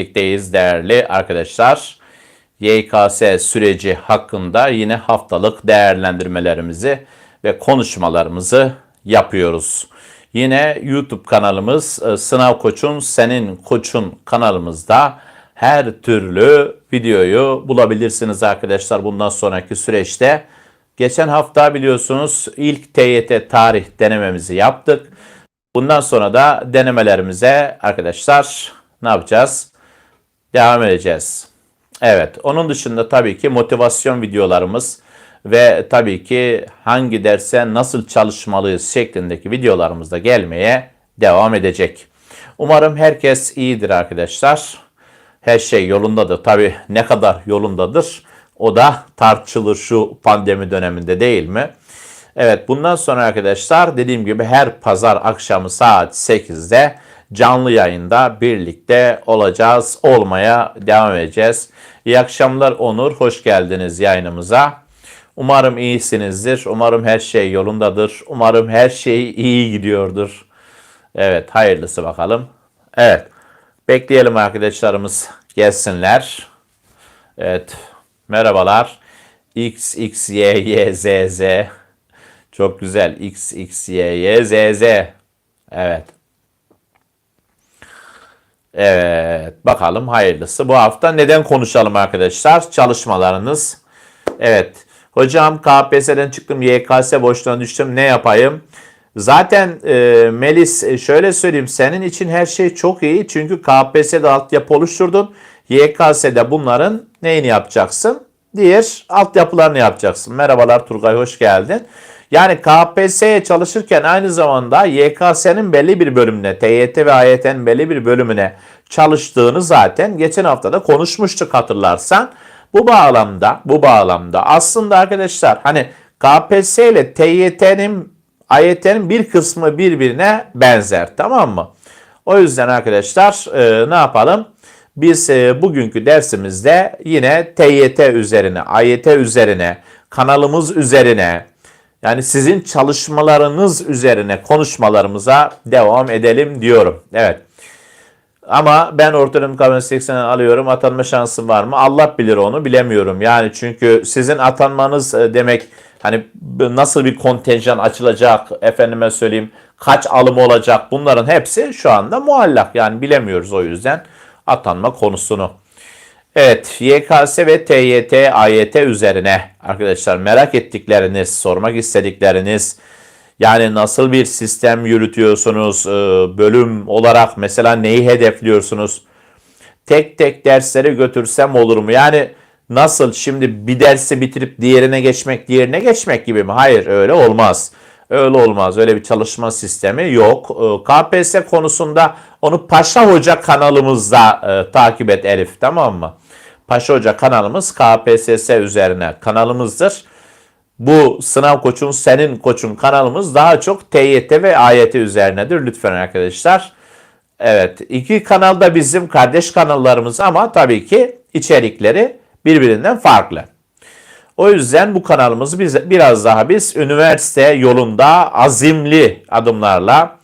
birlikteyiz değerli arkadaşlar. YKS süreci hakkında yine haftalık değerlendirmelerimizi ve konuşmalarımızı yapıyoruz. Yine YouTube kanalımız e, Sınav Koç'un Senin Koç'un kanalımızda her türlü videoyu bulabilirsiniz arkadaşlar bundan sonraki süreçte. Geçen hafta biliyorsunuz ilk TYT tarih denememizi yaptık. Bundan sonra da denemelerimize arkadaşlar ne yapacağız? Devam edeceğiz. Evet, onun dışında tabii ki motivasyon videolarımız ve tabii ki hangi derse nasıl çalışmalıyız şeklindeki videolarımız da gelmeye devam edecek. Umarım herkes iyidir arkadaşlar. Her şey yolundadır. Tabii ne kadar yolundadır o da tartışılır şu pandemi döneminde değil mi? Evet bundan sonra arkadaşlar dediğim gibi her pazar akşamı saat 8'de canlı yayında birlikte olacağız. Olmaya devam edeceğiz. İyi akşamlar Onur. Hoş geldiniz yayınımıza. Umarım iyisinizdir. Umarım her şey yolundadır. Umarım her şey iyi gidiyordur. Evet hayırlısı bakalım. Evet bekleyelim arkadaşlarımız gelsinler. Evet merhabalar. X, X, Y, Y, Z, Z. Çok güzel. X, X, Y, Y, Z, Z. Evet. Evet. Bakalım hayırlısı. Bu hafta neden konuşalım arkadaşlar? Çalışmalarınız. Evet. Hocam KPSS'den çıktım. YKS boşluğuna düştüm. Ne yapayım? Zaten e, Melis e, şöyle söyleyeyim. Senin için her şey çok iyi. Çünkü KPSS'de altyapı oluşturdun. YKS'de bunların neyini yapacaksın? Diğer altyapılarını yapacaksın. Merhabalar Turgay hoş geldin. Yani KPSS'ye çalışırken aynı zamanda YKS'nin belli bir bölümüne, TYT ve AYT'nin belli bir bölümüne çalıştığını zaten geçen hafta da konuşmuştuk hatırlarsan. Bu bağlamda, bu bağlamda aslında arkadaşlar hani KPSS ile TYT'nin, AYT'nin bir kısmı birbirine benzer tamam mı? O yüzden arkadaşlar e, ne yapalım? Biz e, bugünkü dersimizde yine TYT üzerine, AYT üzerine, kanalımız üzerine, yani sizin çalışmalarınız üzerine konuşmalarımıza devam edelim diyorum. Evet. Ama ben ortalama KPSS 80'den alıyorum. Atanma şansım var mı? Allah bilir onu bilemiyorum. Yani çünkü sizin atanmanız e, demek hani nasıl bir kontenjan açılacak efendime söyleyeyim kaç alım olacak bunların hepsi şu anda muallak. Yani bilemiyoruz o yüzden atanma konusunu. Evet, YKS ve TYT, AYT üzerine arkadaşlar merak ettikleriniz, sormak istedikleriniz, yani nasıl bir sistem yürütüyorsunuz, e, bölüm olarak mesela neyi hedefliyorsunuz? Tek tek dersleri götürsem olur mu? Yani nasıl şimdi bir dersi bitirip diğerine geçmek, diğerine geçmek gibi mi? Hayır, öyle olmaz. Öyle olmaz. Öyle bir çalışma sistemi yok. E, KPSS konusunda onu Paşa Hoca kanalımızda e, takip et Elif tamam mı? Paşa Hoca kanalımız KPSS üzerine kanalımızdır. Bu sınav koçun senin koçun kanalımız daha çok TYT ve AYT üzerinedir lütfen arkadaşlar. Evet iki kanalda bizim kardeş kanallarımız ama tabii ki içerikleri birbirinden farklı. O yüzden bu kanalımızı biz biraz daha biz üniversite yolunda azimli adımlarla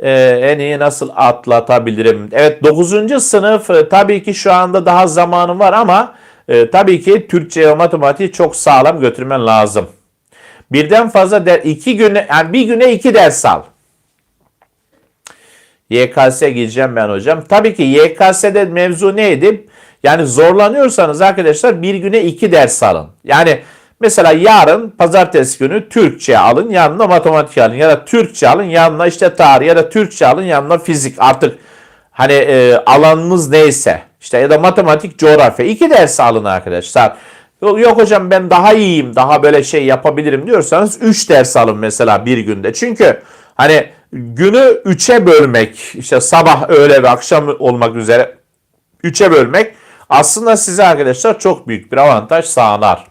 e, en iyi nasıl atlatabilirim? Evet 9. sınıf e, tabii ki şu anda daha zamanım var ama e, tabii ki Türkçe ve matematiği çok sağlam götürmen lazım. Birden fazla der iki güne yani bir güne iki ders al. YKS'e gideceğim ben hocam. Tabii ki YKS'de mevzu neydi? Yani zorlanıyorsanız arkadaşlar bir güne iki ders alın. Yani mesela yarın pazartesi günü Türkçe alın yanına matematik alın ya da Türkçe alın yanına işte tarih ya da Türkçe alın yanına fizik artık hani e, alanınız neyse işte ya da matematik coğrafya iki ders alın arkadaşlar. Yok, hocam ben daha iyiyim daha böyle şey yapabilirim diyorsanız 3 ders alın mesela bir günde. Çünkü hani günü 3'e bölmek işte sabah öğle ve akşam olmak üzere 3'e bölmek aslında size arkadaşlar çok büyük bir avantaj sağlar.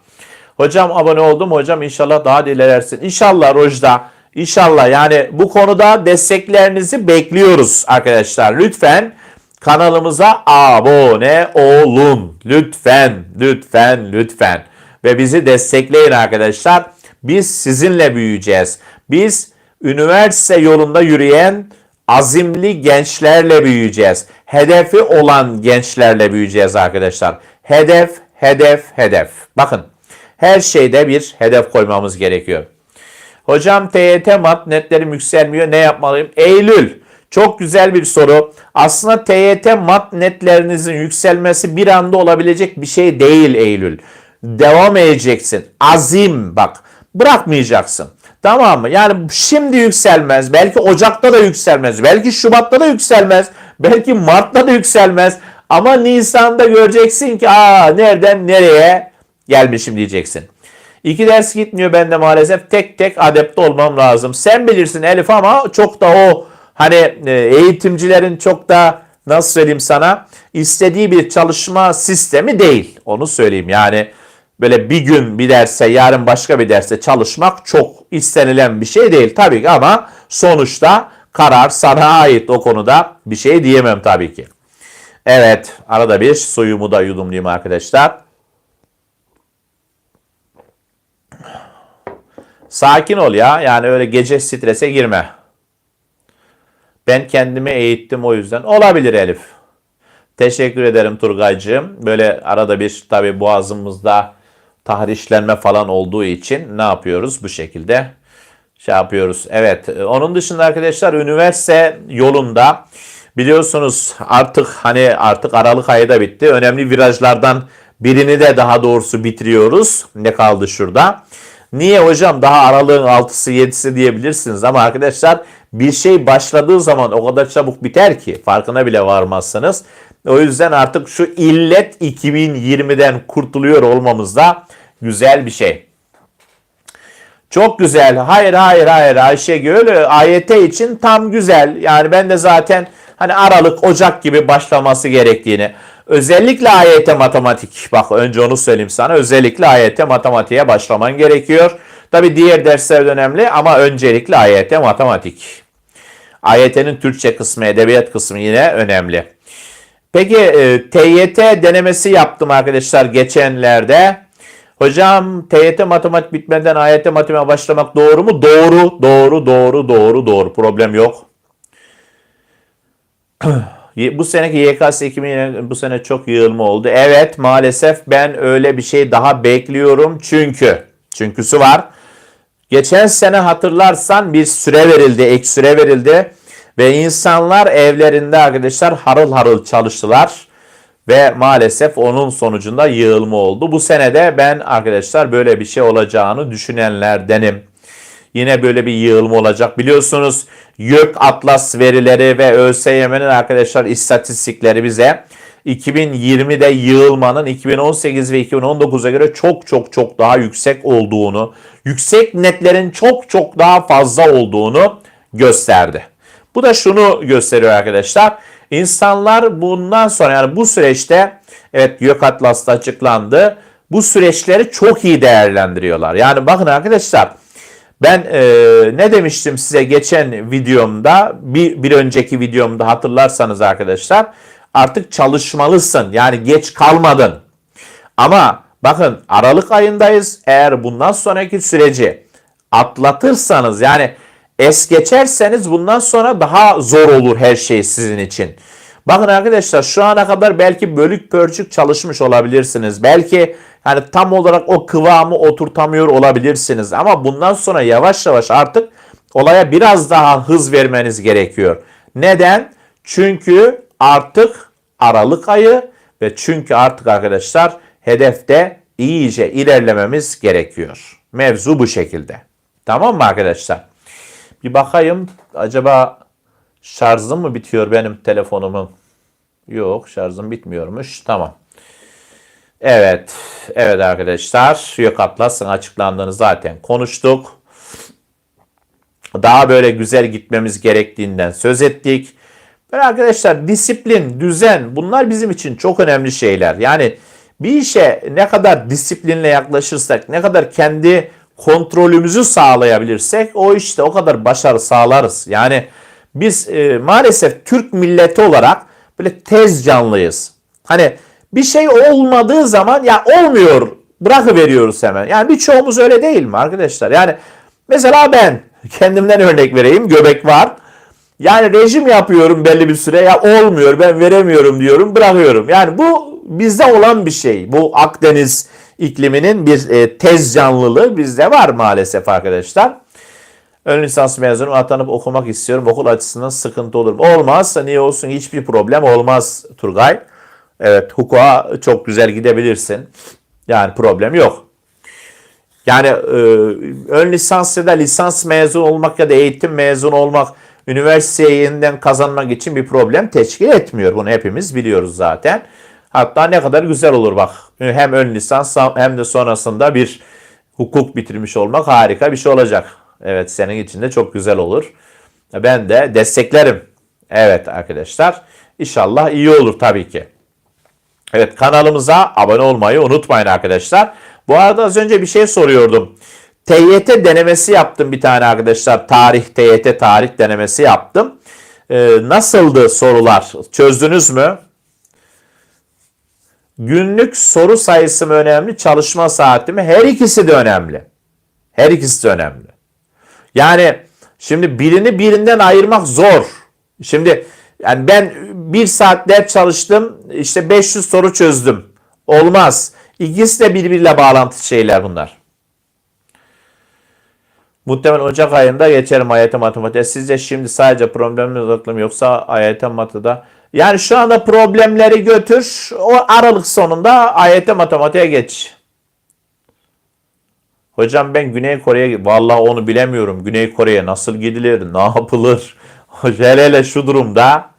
Hocam abone oldum hocam inşallah daha da ilerlersin. İnşallah Rojda inşallah yani bu konuda desteklerinizi bekliyoruz arkadaşlar. Lütfen kanalımıza abone olun. Lütfen lütfen lütfen ve bizi destekleyin arkadaşlar. Biz sizinle büyüyeceğiz. Biz üniversite yolunda yürüyen azimli gençlerle büyüyeceğiz. Hedefi olan gençlerle büyüyeceğiz arkadaşlar. Hedef, hedef, hedef. Bakın her şeyde bir hedef koymamız gerekiyor. Hocam TYT mat netlerim yükselmiyor. Ne yapmalıyım? Eylül. Çok güzel bir soru. Aslında TYT mat netlerinizin yükselmesi bir anda olabilecek bir şey değil Eylül. Devam edeceksin. Azim bak. Bırakmayacaksın. Tamam mı? Yani şimdi yükselmez. Belki Ocak'ta da yükselmez. Belki Şubat'ta da yükselmez. Belki Mart'ta da yükselmez. Ama Nisan'da göreceksin ki aa nereden nereye gelmişim diyeceksin. İki ders gitmiyor bende maalesef. Tek tek adepte olmam lazım. Sen bilirsin Elif ama çok da o hani e, eğitimcilerin çok da nasıl söyleyeyim sana istediği bir çalışma sistemi değil. Onu söyleyeyim yani böyle bir gün bir derse yarın başka bir derse çalışmak çok istenilen bir şey değil tabii ki ama sonuçta karar sana ait o konuda bir şey diyemem tabii ki. Evet arada bir suyumu da yudumlayayım arkadaşlar. Sakin ol ya. Yani öyle gece strese girme. Ben kendimi eğittim o yüzden. Olabilir Elif. Teşekkür ederim Turgaycığım. Böyle arada bir tabi boğazımızda tahrişlenme falan olduğu için ne yapıyoruz? Bu şekilde şey yapıyoruz. Evet. Onun dışında arkadaşlar üniversite yolunda biliyorsunuz artık hani artık Aralık ayı da bitti. Önemli virajlardan birini de daha doğrusu bitiriyoruz. Ne kaldı şurada? Niye hocam daha aralığın 6'sı 7'si diyebilirsiniz ama arkadaşlar bir şey başladığı zaman o kadar çabuk biter ki farkına bile varmazsınız. O yüzden artık şu illet 2020'den kurtuluyor olmamız da güzel bir şey. Çok güzel. Hayır hayır hayır Ayşegül AYT için tam güzel. Yani ben de zaten hani Aralık, Ocak gibi başlaması gerektiğini Özellikle AYT matematik. Bak önce onu söyleyeyim sana. Özellikle AYT matematiğe başlaman gerekiyor. Tabi diğer dersler de önemli ama öncelikle AYT matematik. AYT'nin Türkçe kısmı, edebiyat kısmı yine önemli. Peki e, TYT denemesi yaptım arkadaşlar geçenlerde. Hocam TYT matematik bitmeden AYT matematiğe başlamak doğru mu? Doğru, doğru, doğru, doğru, doğru. Problem yok. Bu seneki YKS 2020 bu sene çok yığılma oldu. Evet maalesef ben öyle bir şey daha bekliyorum. Çünkü çünküsü var. Geçen sene hatırlarsan bir süre verildi, ek süre verildi. Ve insanlar evlerinde arkadaşlar harıl harıl çalıştılar. Ve maalesef onun sonucunda yığılma oldu. Bu senede ben arkadaşlar böyle bir şey olacağını düşünenlerdenim. Yine böyle bir yığılma olacak. Biliyorsunuz YÖK Atlas verileri ve ÖSYM'nin arkadaşlar istatistikleri bize 2020'de yığılmanın 2018 ve 2019'a göre çok çok çok daha yüksek olduğunu, yüksek netlerin çok çok daha fazla olduğunu gösterdi. Bu da şunu gösteriyor arkadaşlar. İnsanlar bundan sonra yani bu süreçte evet YÖK Atlas'ta açıklandı. Bu süreçleri çok iyi değerlendiriyorlar. Yani bakın arkadaşlar ben e, ne demiştim size geçen videomda, bir, bir önceki videomda hatırlarsanız arkadaşlar artık çalışmalısın. Yani geç kalmadın. Ama bakın Aralık ayındayız. Eğer bundan sonraki süreci atlatırsanız yani es geçerseniz bundan sonra daha zor olur her şey sizin için. Bakın arkadaşlar şu ana kadar belki bölük pörçük çalışmış olabilirsiniz. Belki yani tam olarak o kıvamı oturtamıyor olabilirsiniz. Ama bundan sonra yavaş yavaş artık olaya biraz daha hız vermeniz gerekiyor. Neden? Çünkü artık Aralık ayı ve çünkü artık arkadaşlar hedefte iyice ilerlememiz gerekiyor. Mevzu bu şekilde. Tamam mı arkadaşlar? Bir bakayım acaba şarjım mı bitiyor benim telefonumun? Yok şarjım bitmiyormuş. Tamam. Evet. Evet arkadaşlar. Yok Atlas'ın açıklandığını zaten konuştuk. Daha böyle güzel gitmemiz gerektiğinden söz ettik. Böyle arkadaşlar disiplin, düzen bunlar bizim için çok önemli şeyler. Yani bir işe ne kadar disiplinle yaklaşırsak, ne kadar kendi kontrolümüzü sağlayabilirsek o işte o kadar başarı sağlarız. Yani biz e, maalesef Türk milleti olarak böyle tez canlıyız. Hani bir şey olmadığı zaman ya olmuyor bırakıveriyoruz hemen. Yani birçoğumuz öyle değil mi arkadaşlar? Yani mesela ben kendimden örnek vereyim göbek var. Yani rejim yapıyorum belli bir süre ya olmuyor ben veremiyorum diyorum bırakıyorum. Yani bu bizde olan bir şey. Bu Akdeniz ikliminin bir e, tez canlılığı bizde var maalesef arkadaşlar. Ön lisans mezunum atanıp okumak istiyorum. Okul açısından sıkıntı olur mu? Olmaz. Niye olsun? Hiçbir problem olmaz Turgay. Evet hukuka çok güzel gidebilirsin. Yani problem yok. Yani e, ön lisans ya da lisans mezun olmak ya da eğitim mezun olmak üniversiteyi yeniden kazanmak için bir problem teşkil etmiyor. Bunu hepimiz biliyoruz zaten. Hatta ne kadar güzel olur bak. Hem ön lisans hem de sonrasında bir hukuk bitirmiş olmak harika bir şey olacak. Evet senin için de çok güzel olur. Ben de desteklerim. Evet arkadaşlar. İnşallah iyi olur tabii ki. Evet kanalımıza abone olmayı unutmayın arkadaşlar. Bu arada az önce bir şey soruyordum. TYT denemesi yaptım bir tane arkadaşlar. Tarih, TYT tarih denemesi yaptım. Ee, nasıldı sorular? Çözdünüz mü? Günlük soru sayısı mı önemli, çalışma saati mi? Her ikisi de önemli. Her ikisi de önemli. Yani şimdi birini birinden ayırmak zor. Şimdi yani ben bir saat ders çalıştım, işte 500 soru çözdüm. Olmaz. İkisi de birbiriyle bağlantılı şeyler bunlar. Muhtemelen Ocak ayında geçerim AYT matematiğe. Sizce şimdi sadece problemle odaklı yoksa AYT matematikte yani şu anda problemleri götür. O Aralık sonunda AYT matematiğe geç. Hocam ben Güney Kore'ye vallahi onu bilemiyorum. Güney Kore'ye nasıl gidilir, ne yapılır? hele hele şu durumda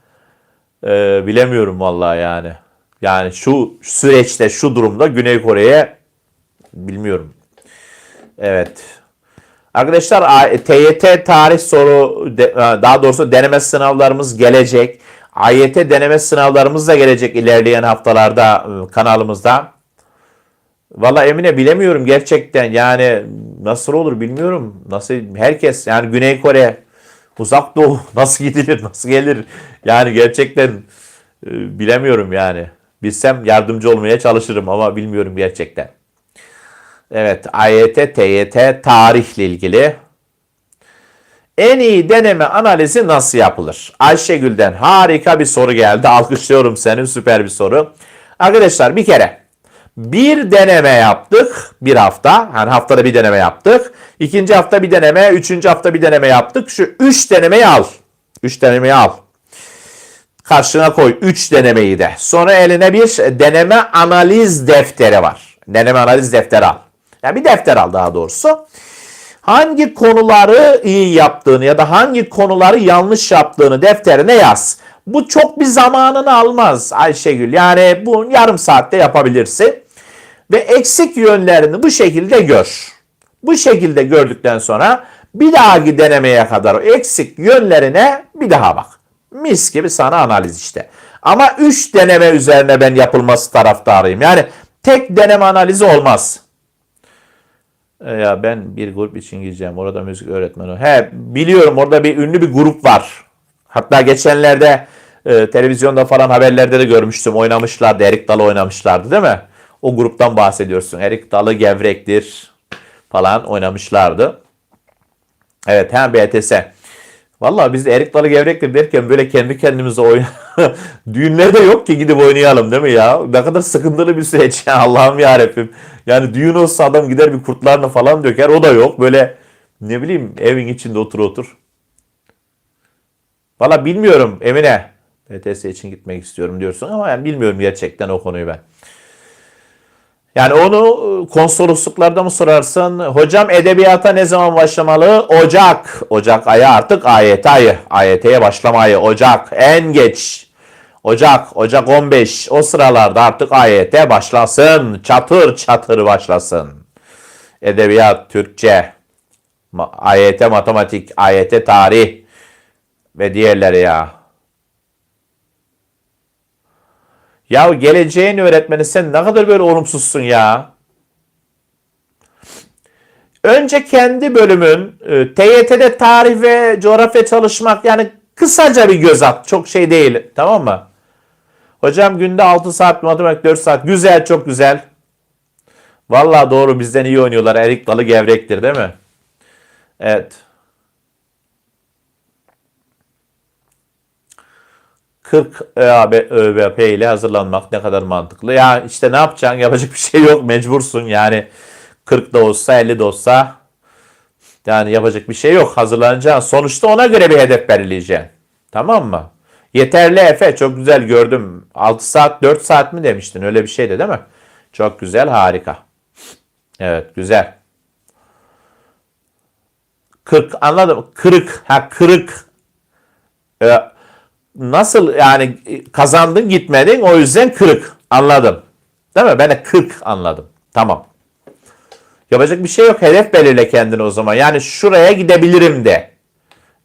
e, bilemiyorum vallahi yani. Yani şu süreçte, şu durumda Güney Kore'ye bilmiyorum. Evet. Arkadaşlar TYT tarih soru daha doğrusu deneme sınavlarımız gelecek. AYT deneme sınavlarımız da gelecek ilerleyen haftalarda ıı, kanalımızda. Valla Emine bilemiyorum gerçekten yani nasıl olur bilmiyorum. Nasıl herkes yani Güney Kore, Uzak Doğu nasıl gidilir, nasıl gelir? Yani gerçekten ıı, bilemiyorum yani. Bilsem yardımcı olmaya çalışırım ama bilmiyorum gerçekten. Evet AYT, TYT tarihle ilgili en iyi deneme analizi nasıl yapılır? Ayşegül'den harika bir soru geldi. Alkışlıyorum seni. Süper bir soru. Arkadaşlar bir kere bir deneme yaptık bir hafta. Yani haftada bir deneme yaptık. İkinci hafta bir deneme, üçüncü hafta bir deneme yaptık. Şu üç denemeyi al. Üç denemeyi al. Karşına koy üç denemeyi de. Sonra eline bir deneme analiz defteri var. Deneme analiz defteri al. Yani bir defter al daha doğrusu hangi konuları iyi yaptığını ya da hangi konuları yanlış yaptığını defterine yaz. Bu çok bir zamanını almaz Ayşegül. Yani bu yarım saatte yapabilirsin. Ve eksik yönlerini bu şekilde gör. Bu şekilde gördükten sonra bir dahaki denemeye kadar o eksik yönlerine bir daha bak. Mis gibi sana analiz işte. Ama 3 deneme üzerine ben yapılması taraftarıyım. Yani tek deneme analizi olmaz. E, ya ben bir grup için gideceğim. Orada müzik öğretmeni. He biliyorum orada bir ünlü bir grup var. Hatta geçenlerde e, televizyonda falan haberlerde de görmüştüm. Oynamışlardı. Erik Dalı oynamışlardı değil mi? O gruptan bahsediyorsun. Erik Dalı gevrektir falan oynamışlardı. Evet hem BTS. Valla biz de erik dalı gevrektir derken böyle kendi kendimize oyun düğünlerde yok ki gidip oynayalım değil mi ya? Ne kadar sıkıntılı bir süreç ya Allah'ım yarabbim. Yani düğün olsa adam gider bir kurtlarını falan döker o da yok. Böyle ne bileyim evin içinde otur otur. Valla bilmiyorum Emine. BTS için gitmek istiyorum diyorsun ama yani bilmiyorum gerçekten o konuyu ben. Yani onu e, konsolosluklarda mı sorarsın? Hocam edebiyata ne zaman başlamalı? Ocak. Ocak ayı artık ayet ayı. AYT'ye başlama ayı. Ocak en geç. Ocak, Ocak 15 o sıralarda artık AYT başlasın. Çatır çatır başlasın. Edebiyat, Türkçe, AYT matematik, AYT tarih ve diğerleri ya. Ya geleceğin öğretmeni sen ne kadar böyle olumsuzsun ya. Önce kendi bölümün e, TYT'de tarih ve coğrafya çalışmak yani kısaca bir göz at. Çok şey değil tamam mı? Hocam günde 6 saat matematik 4 saat. Güzel çok güzel. Vallahi doğru bizden iyi oynuyorlar. Erik dalı gevrektir değil mi? Evet. 40 ÖAB, ÖBP ile hazırlanmak ne kadar mantıklı. Ya işte ne yapacaksın? Yapacak bir şey yok. Mecbursun. Yani 40 da olsa 50 de olsa yani yapacak bir şey yok. Hazırlanacaksın. Sonuçta ona göre bir hedef belirleyeceksin. Tamam mı? Yeterli Efe. Çok güzel gördüm. 6 saat 4 saat mi demiştin? Öyle bir şeydi değil mi? Çok güzel. Harika. Evet güzel. 40 anladım. Kırık. Ha kırık. Ee, nasıl yani kazandın gitmedin o yüzden kırık. Anladım. Değil mi? Ben de 40 anladım. Tamam. Yapacak bir şey yok. Hedef belirle kendine o zaman. Yani şuraya gidebilirim de.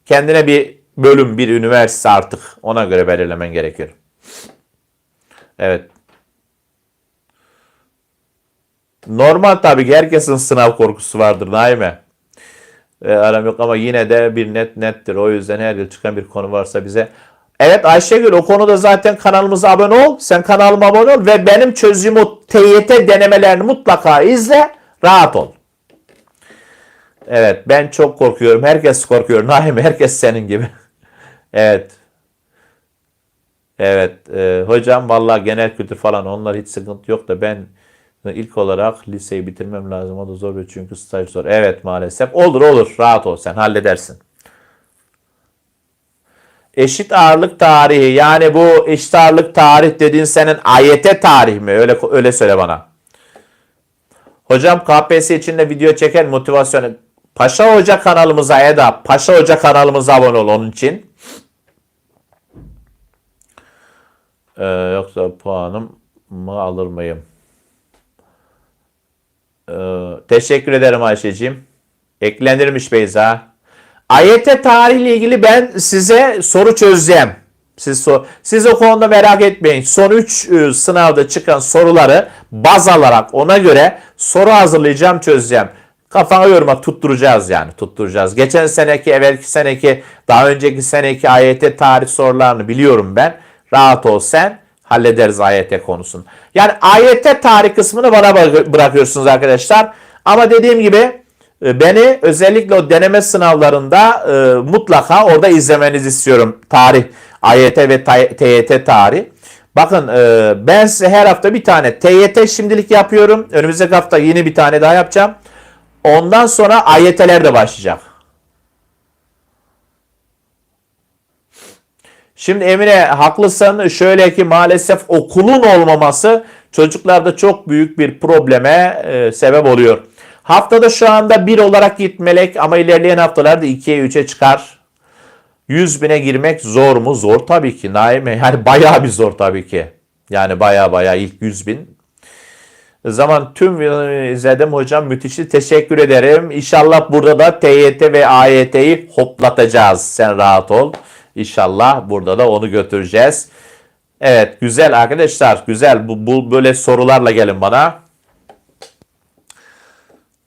Kendine bir bölüm, bir üniversite artık ona göre belirlemen gerekiyor. Evet. Normal tabii ki herkesin sınav korkusu vardır Naime. E, aram yok ama yine de bir net nettir. O yüzden her yıl çıkan bir konu varsa bize. Evet Ayşegül o konuda zaten kanalımıza abone ol. Sen kanalıma abone ol ve benim çözdüğüm o TYT denemelerini mutlaka izle. Rahat ol. Evet ben çok korkuyorum. Herkes korkuyor. Naim herkes senin gibi. evet. Evet. E, hocam vallahi genel kültür falan onlar hiç sıkıntı yok da ben ilk olarak liseyi bitirmem lazım. O da zor çünkü staj zor. Evet maalesef. Olur olur. Rahat ol sen halledersin. Eşit ağırlık tarihi yani bu eşit ağırlık tarih dediğin senin AYT tarih mi? Öyle öyle söyle bana. Hocam KPSS için de video çeken motivasyonu. Paşa Hoca kanalımıza Eda. Paşa Hoca kanalımıza abone ol onun için. Ee, yoksa puanım mı alır mıyım? Ee, teşekkür ederim Ayşe'cim. Eklenirmiş Beyza. AYT tarihle ilgili ben size soru çözeceğim. Siz, sor, siz o konuda merak etmeyin. Son 3 e, sınavda çıkan soruları baz alarak ona göre soru hazırlayacağım, çözeceğim. Kafana yorma tutturacağız yani tutturacağız. Geçen seneki, evvelki seneki, daha önceki seneki AYT tarih sorularını biliyorum ben. Rahat ol sen hallederiz AYT konusunu. Yani AYT tarih kısmını bana bırakıyorsunuz arkadaşlar. Ama dediğim gibi beni özellikle o deneme sınavlarında e, mutlaka orada izlemenizi istiyorum. Tarih, AYT ve TYT tarih. Bakın e, ben size her hafta bir tane TYT şimdilik yapıyorum. Önümüzdeki hafta yeni bir tane daha yapacağım. Ondan sonra AYT'ler de başlayacak. Şimdi Emine haklısın. Şöyle ki maalesef okulun olmaması çocuklarda çok büyük bir probleme e, sebep oluyor. Haftada şu anda 1 olarak gitmelek ama ilerleyen haftalarda 2'ye 3'e çıkar. 100 bine girmek zor mu? Zor tabii ki Naime. Yani bayağı bir zor tabii ki. Yani bayağı bayağı ilk 100 bin. Zaman tüm izledim hocam müthişti. Teşekkür ederim. İnşallah burada da TYT ve AYT'yi hoplatacağız. Sen rahat ol. İnşallah burada da onu götüreceğiz. Evet güzel arkadaşlar güzel bu, bu böyle sorularla gelin bana.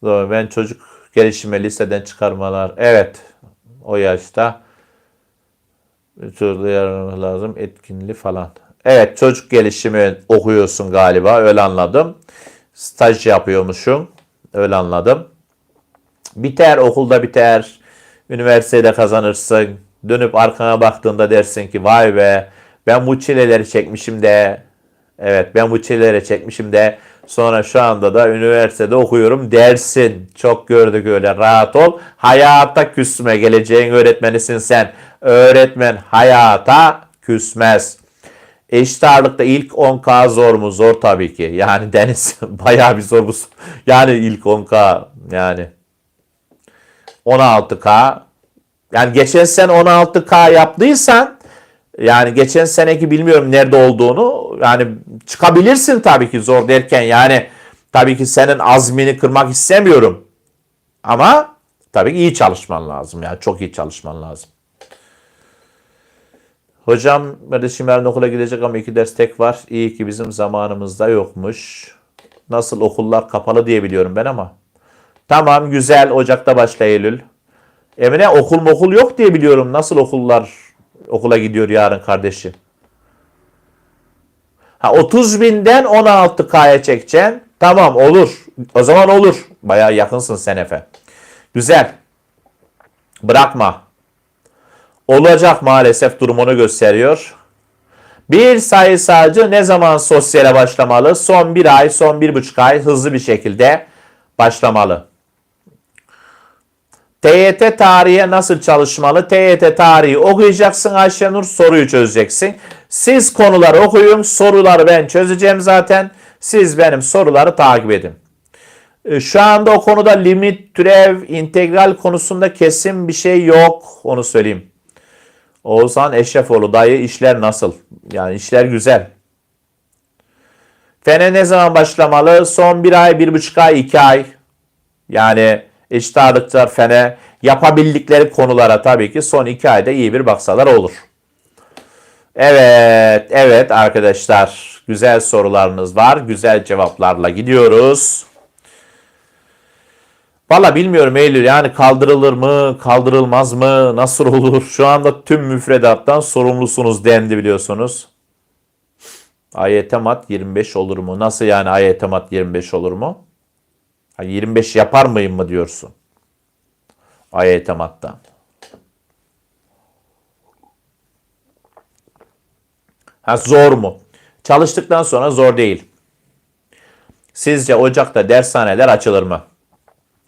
Ben çocuk gelişimi liseden çıkarmalar. Evet o yaşta çocuklar lazım etkinliği falan. Evet çocuk gelişimi okuyorsun galiba öyle anladım. Staj yapıyormuşum öyle anladım. Biter okulda biter. Üniversitede kazanırsın dönüp arkana baktığında dersin ki vay be ben bu çileleri çekmişim de evet ben bu çileleri çekmişim de sonra şu anda da üniversitede okuyorum dersin. Çok gördük öyle rahat ol. Hayata küsme geleceğin öğretmenisin sen. Öğretmen hayata küsmez. Eşit ağırlıkta ilk 10K zor mu? Zor tabii ki. Yani Deniz bayağı bir zor bu. Yani ilk 10K yani 16K yani geçen sene 16K yaptıysan yani geçen seneki bilmiyorum nerede olduğunu yani çıkabilirsin tabii ki zor derken yani tabii ki senin azmini kırmak istemiyorum. Ama tabii ki iyi çalışman lazım yani çok iyi çalışman lazım. Hocam kardeşim yarın okula gidecek ama iki ders tek var. İyi ki bizim zamanımızda yokmuş. Nasıl okullar kapalı diye biliyorum ben ama. Tamam güzel Ocak'ta başla Eylül. Emine okul okul yok diye biliyorum. Nasıl okullar okula gidiyor yarın kardeşim? Ha 30 binden 16K'ya çekeceksin. Tamam olur. O zaman olur. Baya yakınsın sen Efe. Güzel. Bırakma. Olacak maalesef durumunu gösteriyor. Bir sayısalcı ne zaman sosyale başlamalı? Son bir ay, son bir buçuk ay hızlı bir şekilde başlamalı. TYT tarihe nasıl çalışmalı? TYT tarihi okuyacaksın Ayşenur, soruyu çözeceksin. Siz konuları okuyun, soruları ben çözeceğim zaten. Siz benim soruları takip edin. E, Şu anda o konuda limit, türev, integral konusunda kesin bir şey yok. Onu söyleyeyim. Oğuzhan Eşrefoğlu dayı işler nasıl? Yani işler güzel. Fene ne zaman başlamalı? Son bir ay, bir buçuk ay, iki ay. Yani ağırlıklar fene yapabildikleri konulara tabii ki son iki ayda iyi bir baksalar olur. Evet, evet arkadaşlar. Güzel sorularınız var. Güzel cevaplarla gidiyoruz. Valla bilmiyorum Eylül yani kaldırılır mı, kaldırılmaz mı, nasıl olur? Şu anda tüm müfredattan sorumlusunuz dendi biliyorsunuz. AYT mat 25 olur mu? Nasıl yani AYT mat 25 olur mu? Ha, 25 yapar mıyım mı diyorsun? AYT mattan. Ha zor mu? Çalıştıktan sonra zor değil. Sizce Ocak'ta dershaneler açılır mı?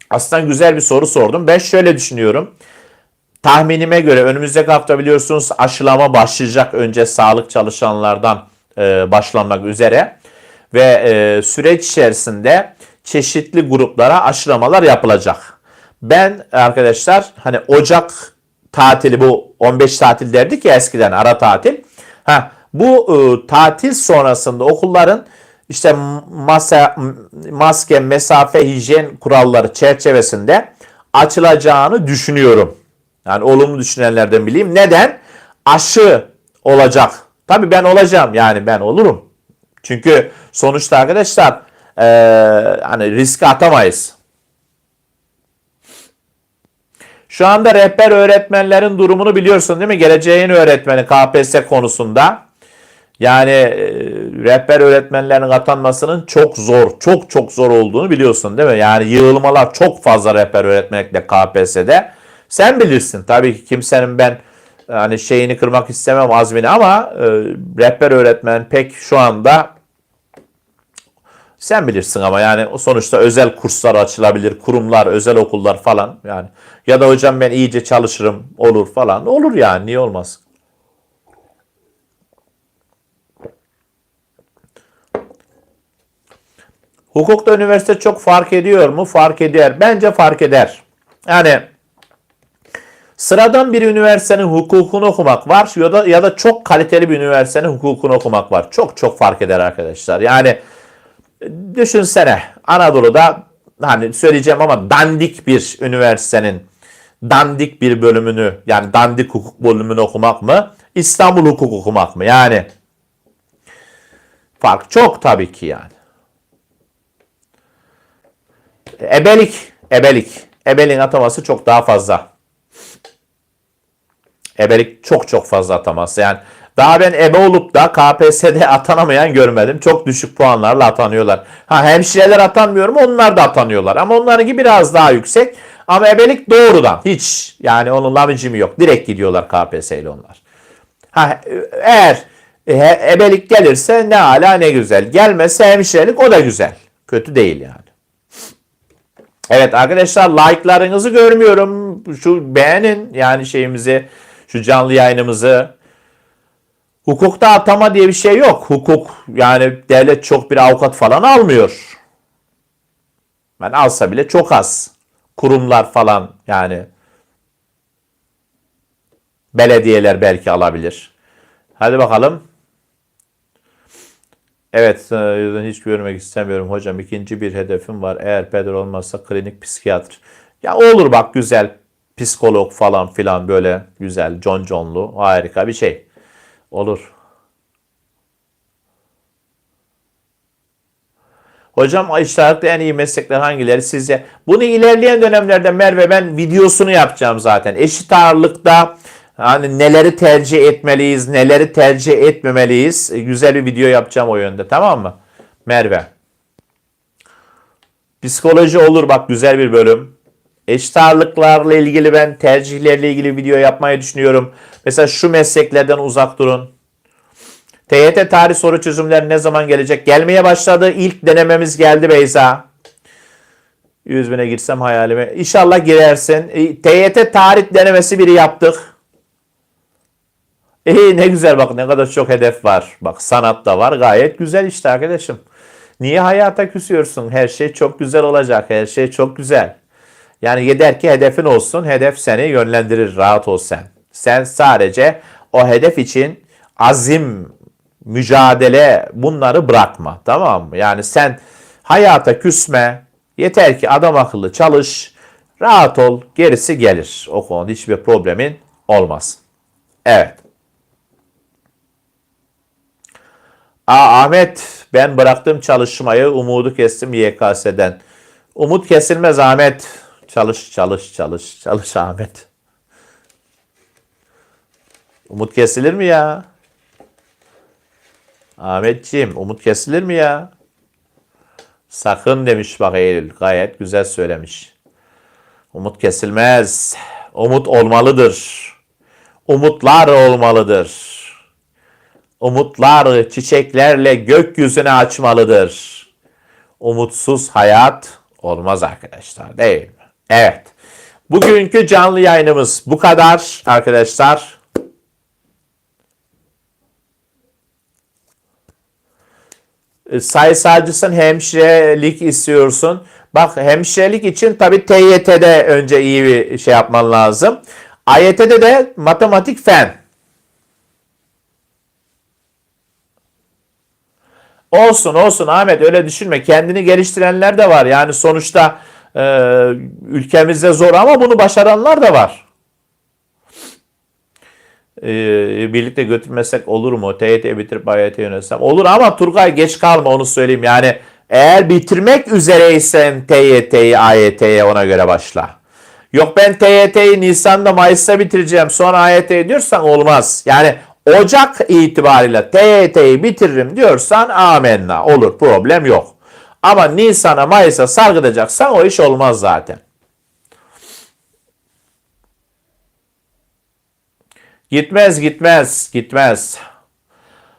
Aslında güzel bir soru sordum. Ben şöyle düşünüyorum. Tahminime göre önümüzdeki hafta biliyorsunuz aşılama başlayacak önce sağlık çalışanlardan e, başlanmak üzere ve e, süreç içerisinde çeşitli gruplara aşılamalar yapılacak. Ben arkadaşlar hani Ocak tatili bu 15 tatil derdik ya eskiden ara tatil. Ha bu e, tatil sonrasında okulların işte masa, maske, mesafe, hijyen kuralları çerçevesinde açılacağını düşünüyorum. Yani olumlu düşünenlerden bileyim. Neden? Aşı olacak. Tabii ben olacağım yani ben olurum. Çünkü sonuçta arkadaşlar e, hani riske atamayız. Şu anda rehber öğretmenlerin durumunu biliyorsun değil mi? Geleceğin öğretmeni KPSS konusunda. Yani e, rehber öğretmenlerin atanmasının çok zor, çok çok zor olduğunu biliyorsun değil mi? Yani yığılmalar çok fazla rehber öğretmenlikle KPSS'de. Sen bilirsin. Tabii ki kimsenin ben hani şeyini kırmak istemem azmini ama e, rehber öğretmen pek şu anda sen bilirsin ama yani sonuçta özel kurslar açılabilir, kurumlar, özel okullar falan yani. Ya da hocam ben iyice çalışırım olur falan. Olur yani niye olmaz? Hukukta üniversite çok fark ediyor mu? Fark eder. Bence fark eder. Yani sıradan bir üniversitenin hukukunu okumak var ya da ya da çok kaliteli bir üniversitenin hukukunu okumak var. Çok çok fark eder arkadaşlar. Yani düşünsene Anadolu'da hani söyleyeceğim ama dandik bir üniversitenin dandik bir bölümünü yani dandik hukuk bölümünü okumak mı? İstanbul hukuk okumak mı? Yani fark çok tabii ki yani. Ebelik, ebelik. Ebeliğin ataması çok daha fazla. Ebelik çok çok fazla ataması. Yani daha ben ebe olup da KPSS'de atanamayan görmedim. Çok düşük puanlarla atanıyorlar. Ha hemşireler atanmıyorum onlar da atanıyorlar. Ama onlarınki biraz daha yüksek. Ama ebelik doğrudan hiç yani onun lamicimi yok. Direkt gidiyorlar KPSS ile onlar. Ha eğer e, ebelik gelirse ne ala ne güzel. Gelmezse hemşirelik o da güzel. Kötü değil yani. Evet arkadaşlar like'larınızı görmüyorum. Şu beğenin yani şeyimizi, şu canlı yayınımızı. Hukukta atama diye bir şey yok. Hukuk yani devlet çok bir avukat falan almıyor. Ben alsa bile çok az. Kurumlar falan yani belediyeler belki alabilir. Hadi bakalım. Evet, e, hiç görmek istemiyorum hocam. İkinci bir hedefim var. Eğer peder olmazsa klinik psikiyatr. Ya olur bak güzel psikolog falan filan böyle güzel John John'lu harika bir şey. Olur. Hocam işaretli en iyi meslekler hangileri sizce? Bunu ilerleyen dönemlerde Merve ben videosunu yapacağım zaten. Eşit ağırlıkta Hani neleri tercih etmeliyiz, neleri tercih etmemeliyiz. Güzel bir video yapacağım o yönde tamam mı? Merve. Psikoloji olur bak güzel bir bölüm. Eşit ağırlıklarla ilgili ben tercihlerle ilgili video yapmayı düşünüyorum. Mesela şu mesleklerden uzak durun. TYT tarih soru çözümleri ne zaman gelecek? Gelmeye başladı. İlk denememiz geldi Beyza. 100 bine girsem hayalime. İnşallah girersin. E, TYT tarih denemesi biri yaptık. İyi ne güzel bak ne kadar çok hedef var. Bak sanat da var gayet güzel işte arkadaşım. Niye hayata küsüyorsun? Her şey çok güzel olacak. Her şey çok güzel. Yani yeter ki hedefin olsun. Hedef seni yönlendirir. Rahat ol sen. Sen sadece o hedef için azim, mücadele bunları bırakma. Tamam mı? Yani sen hayata küsme. Yeter ki adam akıllı çalış. Rahat ol. Gerisi gelir. O konuda hiçbir problemin olmaz. Evet. Aa, Ahmet ben bıraktım çalışmayı umudu kestim YKS'den. Umut kesilmez Ahmet. Çalış çalış çalış çalış Ahmet. Umut kesilir mi ya? Ahmetciğim umut kesilir mi ya? Sakın demiş bak Eylül. Gayet güzel söylemiş. Umut kesilmez. Umut olmalıdır. Umutlar olmalıdır. Umutlar çiçeklerle gökyüzüne açmalıdır. Umutsuz hayat olmaz arkadaşlar değil mi? Evet. Bugünkü canlı yayınımız bu kadar arkadaşlar. E, sayısalcısın hemşirelik istiyorsun. Bak hemşirelik için tabi TYT'de önce iyi bir şey yapman lazım. AYT'de de matematik fen. Olsun olsun Ahmet öyle düşünme. Kendini geliştirenler de var. Yani sonuçta e, ülkemizde zor ama bunu başaranlar da var. E, birlikte götürmesek olur mu? TYT bitirip AYT yönelsem. Olur ama Turgay geç kalma onu söyleyeyim. Yani eğer bitirmek üzereysen TYT'yi AYT'ye ona göre başla. Yok ben TYT'yi Nisan'da Mayıs'ta bitireceğim sonra AYT'yi diyorsan olmaz. Yani Ocak itibariyle TYT'yi bitiririm diyorsan amenna olur problem yok. Ama Nisan'a Mayıs'a sargıdacaksan o iş olmaz zaten. Gitmez gitmez gitmez.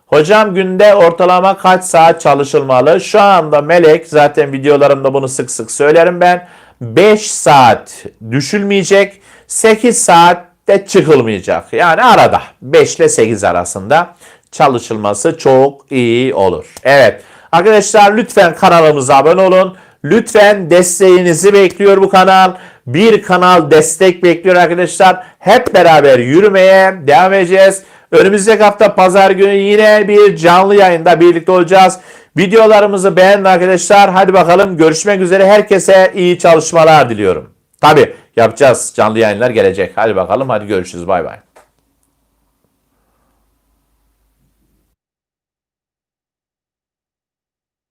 Hocam günde ortalama kaç saat çalışılmalı? Şu anda Melek zaten videolarımda bunu sık sık söylerim ben. 5 saat düşülmeyecek. 8 saat de çıkılmayacak. Yani arada 5 ile 8 arasında çalışılması çok iyi olur. Evet arkadaşlar lütfen kanalımıza abone olun. Lütfen desteğinizi bekliyor bu kanal. Bir kanal destek bekliyor arkadaşlar. Hep beraber yürümeye devam edeceğiz. Önümüzdeki hafta pazar günü yine bir canlı yayında birlikte olacağız. Videolarımızı beğenin arkadaşlar. Hadi bakalım görüşmek üzere. Herkese iyi çalışmalar diliyorum. Tabi yapacağız. Canlı yayınlar gelecek. Hadi bakalım hadi görüşürüz. Bay bay.